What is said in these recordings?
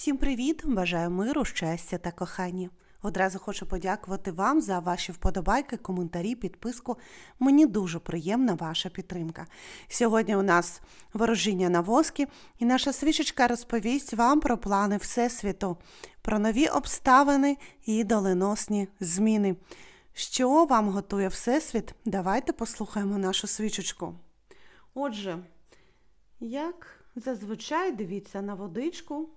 Всім привіт! Бажаю миру, щастя та кохання. Одразу хочу подякувати вам за ваші вподобайки, коментарі, підписку. Мені дуже приємна ваша підтримка. Сьогодні у нас ворожіння на воскі, і наша свічечка розповість вам про плани Всесвіту, про нові обставини і доленосні зміни. Що вам готує Всесвіт? Давайте послухаємо нашу свічечку. Отже, як зазвичай дивіться на водичку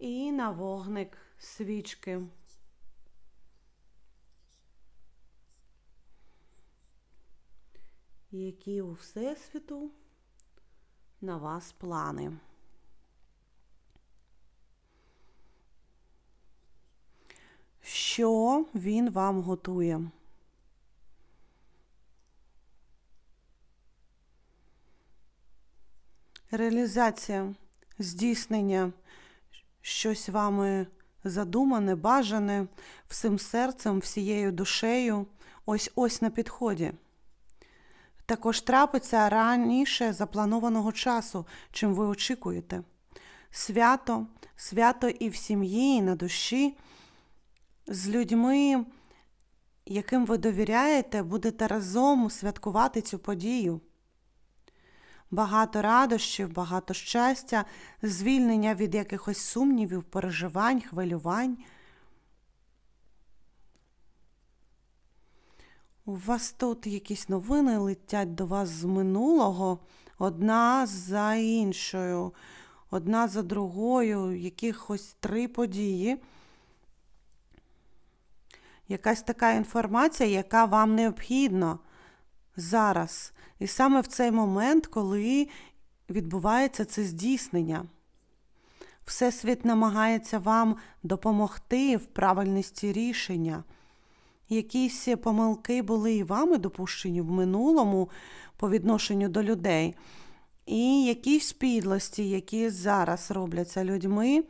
і на вогник свічки. Які у Всесвіту на вас плани? Що він вам готує? Реалізація, здійснення, щось вами задумане, бажане, всім серцем, всією душею, ось ось на підході. Також трапиться раніше запланованого часу, чим ви очікуєте. Свято, свято і в сім'ї, і на душі, з людьми, яким ви довіряєте, будете разом святкувати цю подію. Багато радощів, багато щастя, звільнення від якихось сумнівів, переживань, хвилювань. У вас тут якісь новини летять до вас з минулого, одна за іншою, одна за другою, якихось три події. Якась така інформація, яка вам необхідна зараз. І саме в цей момент, коли відбувається це здійснення. Всесвіт намагається вам допомогти в правильності рішення. Якісь помилки були і вами допущені в минулому по відношенню до людей, і якісь підлості, які зараз робляться людьми,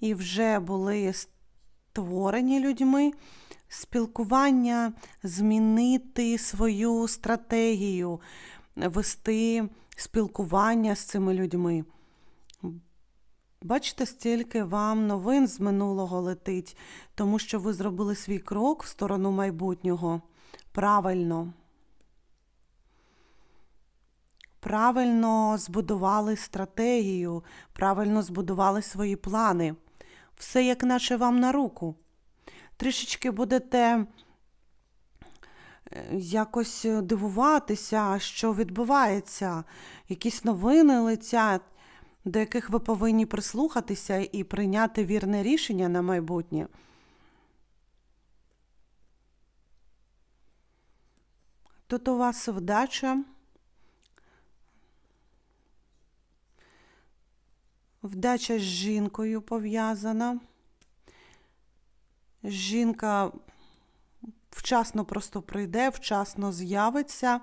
і вже були створені людьми, спілкування, змінити свою стратегію, вести спілкування з цими людьми. Бачите, стільки вам новин з минулого летить, тому що ви зробили свій крок в сторону майбутнього правильно. Правильно збудували стратегію, правильно збудували свої плани. Все як наче вам на руку. Трішечки будете е, якось дивуватися, що відбувається, якісь новини летять до яких ви повинні прислухатися і прийняти вірне рішення на майбутнє. Тут у вас вдача. Вдача з жінкою пов'язана. Жінка вчасно просто прийде, вчасно з'явиться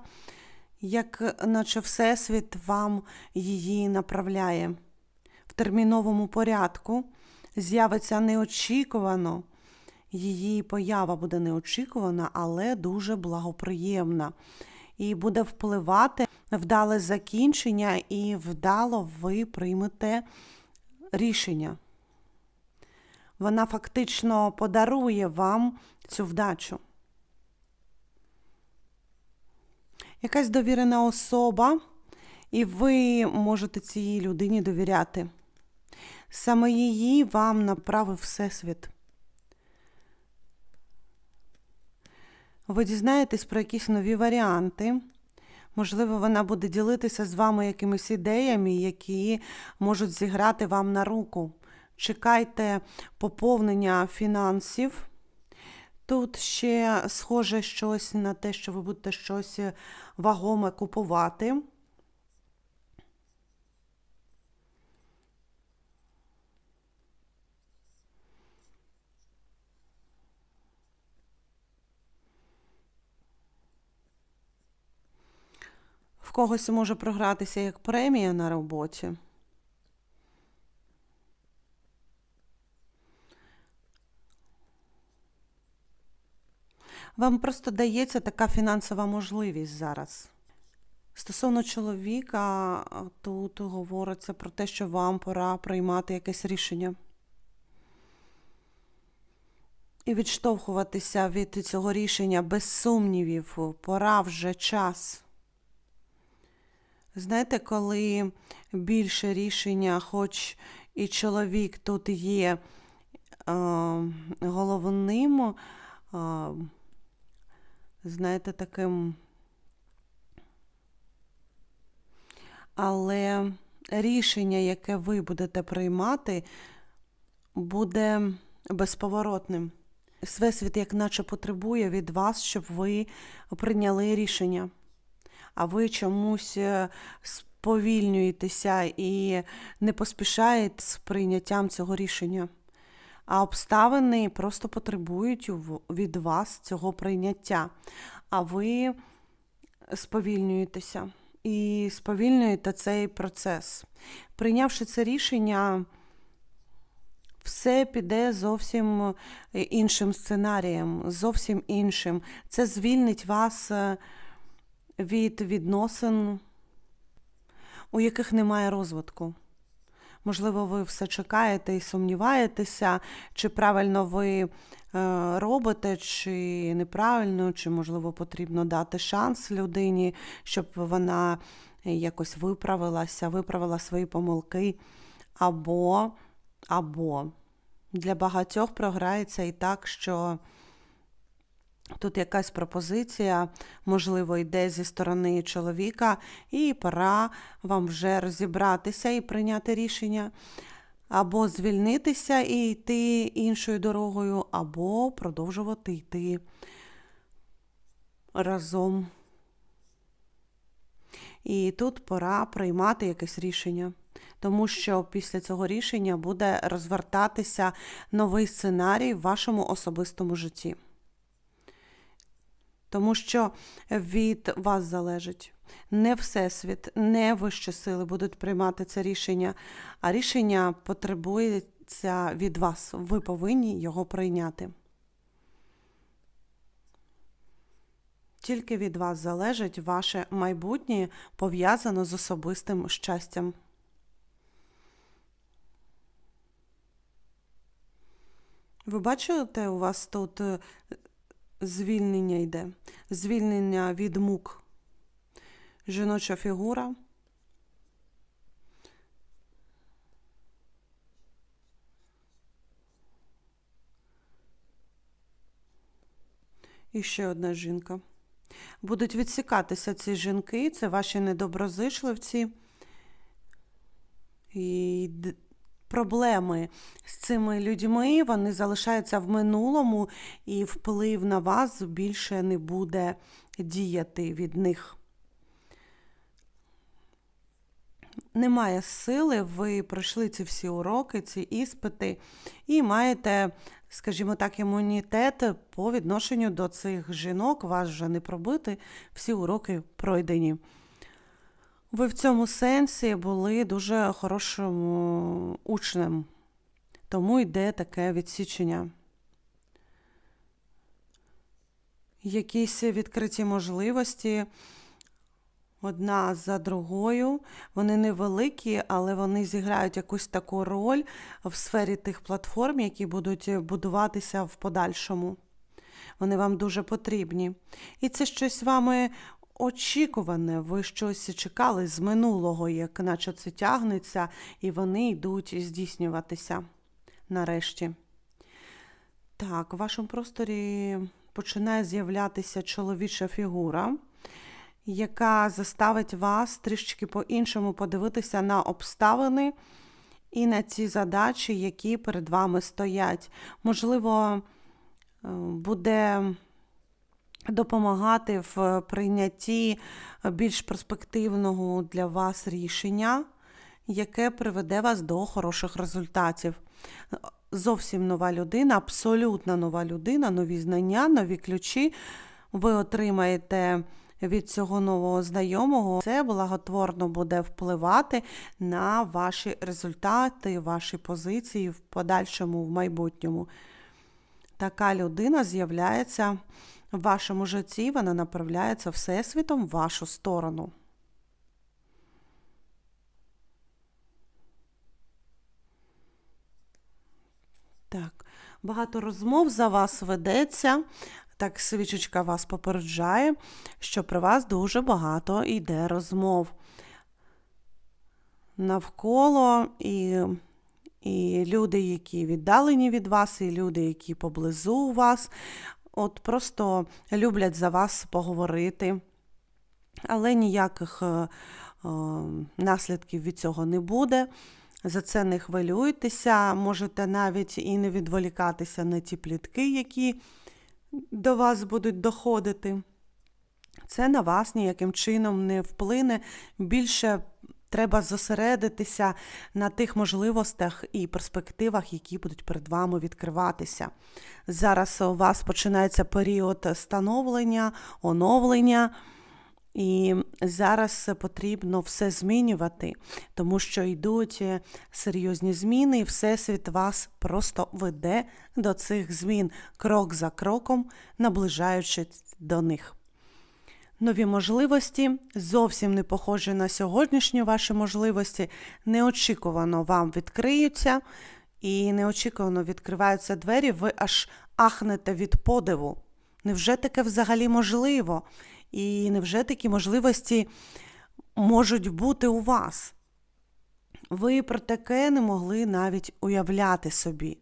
як наче Всесвіт вам її направляє. В терміновому порядку з'явиться неочікувано. Її поява буде неочікувана, але дуже благоприємна. І буде впливати вдале закінчення, і вдало ви приймете рішення. Вона фактично подарує вам цю вдачу. якась довірена особа, і ви можете цій людині довіряти. Саме її вам направив Всесвіт. Ви дізнаєтесь про якісь нові варіанти. Можливо, вона буде ділитися з вами якимись ідеями, які можуть зіграти вам на руку. Чекайте поповнення фінансів. Тут ще схоже щось на те, що ви будете щось вагоме купувати. В когось може програтися як премія на роботі. Вам просто дається така фінансова можливість зараз. Стосовно чоловіка, тут говориться про те, що вам пора приймати якесь рішення. і відштовхуватися від цього рішення без сумнівів. Пора вже час. Знаєте, коли більше рішення, хоч і чоловік тут є е, головним, е, знаєте, таким. Але рішення, яке ви будете приймати, буде безповоротним. Всесвіт, як наче потребує від вас, щоб ви прийняли рішення, а ви чомусь е, сповільнюєтеся і не поспішаєте з прийняттям цього рішення. А обставини просто потребують від вас цього прийняття. А ви сповільнюєтеся і сповільнюєте цей процес. Прийнявши це рішення, все піде зовсім е, іншим сценарієм, зовсім іншим. Це звільнить вас е, від відносин, у яких немає розвитку. Можливо, ви все чекаєте і сумніваєтеся, чи правильно ви е, робите, чи неправильно, чи, можливо, потрібно дати шанс людині, щоб вона якось виправилася, виправила свої помилки. Або, або для багатьох програється і так, що Тут якась пропозиція, можливо, йде зі сторони чоловіка, і пора вам вже розібратися і прийняти рішення. Або звільнитися і йти іншою дорогою, або продовжувати йти разом. І тут пора приймати якесь рішення, тому що після цього рішення буде розвертатися новий сценарій в вашому особистому житті тому що від вас залежить. Не Всесвіт, не вищі сили будуть приймати це рішення, а рішення потребується від вас. Ви повинні його прийняти. Тільки від вас залежить ваше майбутнє пов'язано з особистим щастям. Ви бачите, у вас тут е, звільнення йде, звільнення від мук. Жіноча фігура. І ще одна жінка. Будуть відсікатися ці жінки, це ваші недоброзичливці. І проблеми з цими людьми, вони залишаються в минулому, і вплив на вас більше не буде діяти від них. Немає сили, ви пройшли ці всі уроки, ці іспити, і маєте, скажімо так, імунітет по відношенню до цих жінок, вас вже не пробити, всі уроки пройдені. Ви в цьому сенсі були дуже хорошим е, учнем, тому йде таке відсічення. Якісь відкриті можливості одна за другою. Вони невеликі, але вони зіграють якусь таку роль в сфері тих платформ, які будуть будуватися в подальшому. Вони вам дуже потрібні. І це щось вами очікуване. Ви щось чекали з минулого, як наче це тягнеться, і вони йдуть здійснюватися нарешті. Так, в вашому просторі починає з'являтися чоловіча фігура, яка заставить вас трішечки по-іншому подивитися на обставини і на ці задачі, які перед вами стоять. Можливо, е, буде допомагати в прийнятті більш перспективного для вас рішення, яке приведе вас до хороших результатів. Зовсім нова людина, абсолютно нова людина, нові знання, нові ключі. Ви отримаєте від цього нового знайомого. Це благотворно буде впливати на ваші результати, ваші позиції в подальшому, в майбутньому. Така людина з'являється в вашому житті, вона направляється Всесвітом в вашу сторону. Так, Багато розмов за вас ведеться. Так свічечка вас попереджає, що про вас дуже багато йде розмов навколо і, і люди, які віддалені від вас, і люди, які поблизу вас, от просто люблять за вас поговорити, але ніяких е, е, наслідків від цього не буде. За це не хвилюйтеся, можете навіть і не відволікатися на ті плітки, які до вас будуть доходити. Це на вас ніяким чином не вплине. Більше треба зосередитися на тих можливостях і перспективах, які будуть перед вами відкриватися. Зараз у вас починається період становлення, оновлення. І зараз потрібно все змінювати, тому що йдуть серйозні зміни, і Всесвіт вас просто веде до цих змін крок за кроком, наближаючись до них. Нові можливості зовсім не похожі на сьогоднішні ваші можливості, неочікувано вам відкриються, і неочікувано відкриваються двері, ви аж ахнете від подиву. Невже таке взагалі можливо? І невже такі можливості можуть бути у вас? Ви про таке не могли навіть уявляти собі.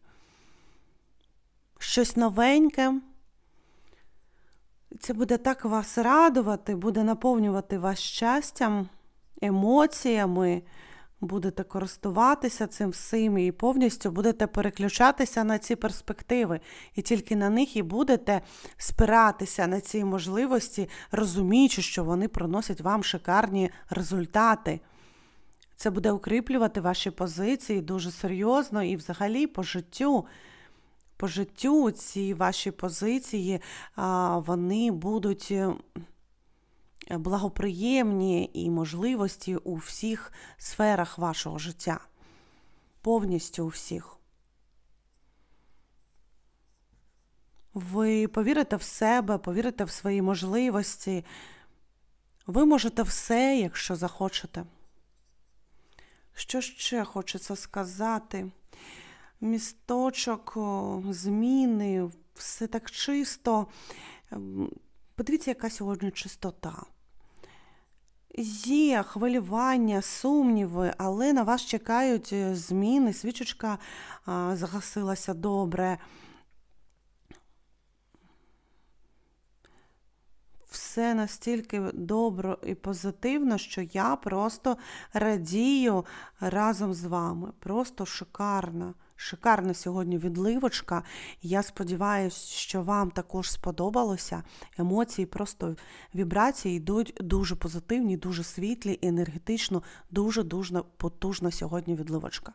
Щось новеньке. Це буде так вас радувати, буде наповнювати вас щастям, емоціями, будете користуватися цим всім і повністю будете переключатися на ці перспективи. І тільки на них і будете спиратися на ці можливості, розуміючи, що вони приносять вам шикарні результати. Це буде укріплювати ваші позиції дуже серйозно і взагалі по життю. По життю ці ваші позиції вони будуть благоприємні і можливості у всіх сферах вашого життя. Повністю у всіх. Ви повірите в себе, повірите в свої можливості. Ви можете все, якщо захочете. Що ще хочеться сказати? Місточок, зміни, все так чисто. Подивіться, яка сьогодні чистота. Є хвилювання, сумніви, але на вас чекають зміни. Свічечка загасилася добре. Все настільки добре і позитивно, що я просто радію разом з вами. Просто шикарно. Шикарна сьогодні відливочка. Я сподіваюся, що вам також сподобалося. Емоції, просто вібрації йдуть дуже позитивні, дуже світлі, енергетично, дуже-дуже потужна сьогодні відливочка.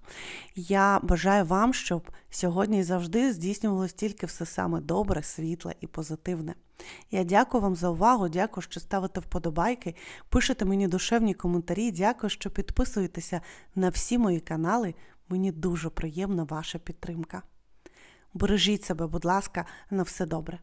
Я бажаю вам, щоб сьогодні і завжди здійснювалось тільки все саме добре, світле і позитивне. Я дякую вам за увагу, дякую, що ставите вподобайки, пишете мені душевні коментарі. Дякую, що підписуєтеся на всі мої канали. Мені дуже приємна ваша підтримка. Бережіть себе, будь ласка, на все добре.